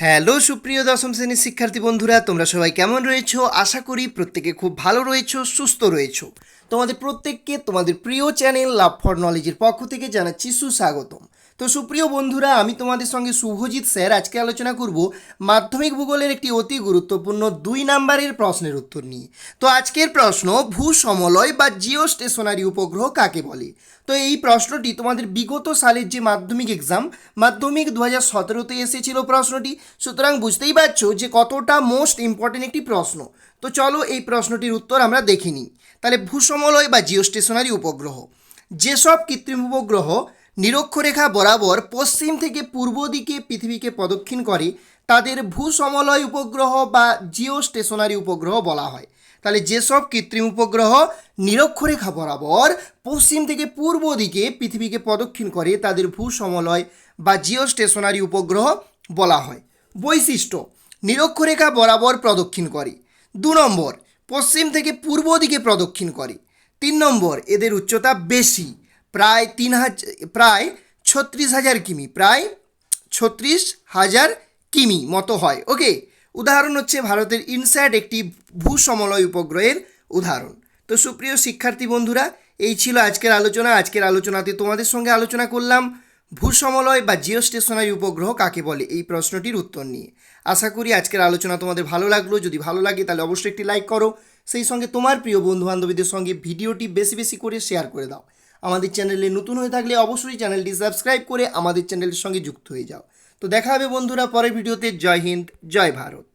Hello, সুপ্রিয় দশম শ্রেণির শিক্ষার্থী বন্ধুরা, তোমরা সবাই কেমন রয়েছো? আশা করি প্রত্যেকে খুব ভালো রয়েছো, সুস্থ রয়েছো। তোমাদের প্রত্যেককে তোমাদের প্রিয় চ্যানেল লাভ ফর নলেজের পক্ষ থেকে জানাচ্ছি সুস্বাগতম। তো সুপ্রিয় বন্ধুরা, আমি তোমাদের সঙ্গে শুভজিৎ স্যার আজকে আলোচনা করব মাধ্যমিক ভূগোলের একটি অতি গুরুত্বপূর্ণ দুই নাম্বারের প্রশ্নের উত্তর নিয়ে। তো আজকের প্রশ্ন ভূ সমলয় বা জিও স্টেশনারি উপগ্রহ কাকে বলে? তো এই প্রশ্নটি তোমাদের বিগত সালের যে মাধ্যমিক এক্সাম মাধ্যমিক দু হাজার সতেরোতে এসেছিল প্রশ্নটি। সুতরাং বুঝতেই পারছ যে কতটা মোস্ট ইম্পর্টেন্ট একটি প্রশ্ন। তো চলো এই প্রশ্নটির উত্তর আমরা দেখে নিই। তাহলে ভূসমলয় বা জিও স্টেশনারি উপগ্রহ। যেসব কৃত্রিম উপগ্রহ নিরক্ষরেখা বরাবর পশ্চিম থেকে পূর্ব দিকে পৃথিবীকে প্রদক্ষিণ করে, তাদের ভূসমলয় উপগ্রহ বা জিও স্টেশনারি উপগ্রহ বলা হয়। তাহলে যেসব কৃত্রিম উপগ্রহ নিরক্ষরেখা বরাবর পশ্চিম থেকে পূর্ব দিকে পৃথিবীকে প্রদক্ষিণ করে, তাদের ভূসমলয় বা জিও স্টেশনারি উপগ্রহ বলা হয়। বৈশিষ্ট্য, নিরক্ষরেখা বরাবর প্রদক্ষিণ করে। দু নম্বর, পশ্চিম থেকে পূর্ব দিকে প্রদক্ষিণ করে। তিন নম্বর, এদের উচ্চতা বেশি। প্রায় তিন হাজার প্রায় ছত্রিশ হাজার কিমি, প্রায় ছত্রিশ হাজার কিমি মতো হয়। ওকে উদাহরণ হচ্ছে ভারতের ইনস্যাট একটি ভূসমলয় উপগ্রহের উদাহরণ। তো সুপ্রিয় শিক্ষার্থী বন্ধুরা, এই ছিল আজকের আলোচনা। আজকের আলোচনাতে তোমাদের সঙ্গে আলোচনা করলাম, ভূসমলয় বা জিও স্টেশনারি উপগ্রহ কাকে বলে? এই প্রশ্নটির উত্তর নিয়ে। আশা করি আজকের আলোচনা তোমাদের ভালো লাগল। যদি ভালো লাগে, তাহলে অবশ্যই একটি লাইক করো। সেই সঙ্গে তোমার প্রিয় বন্ধু বান্ধবীদের সঙ্গে ভিডিওটি বেশি বেশি করে শেয়ার করে দাও। আমাদের চ্যানেলে নতুন হয়ে থাকলে অবশ্যই চ্যানেলটি সাবস্ক্রাইব করে আমাদের চ্যানেলের সঙ্গে যুক্ত হয়ে যাও। তো দেখা হবে বন্ধুরা পরের ভিডিওতে। জয় হিন্দ, জয় ভারত।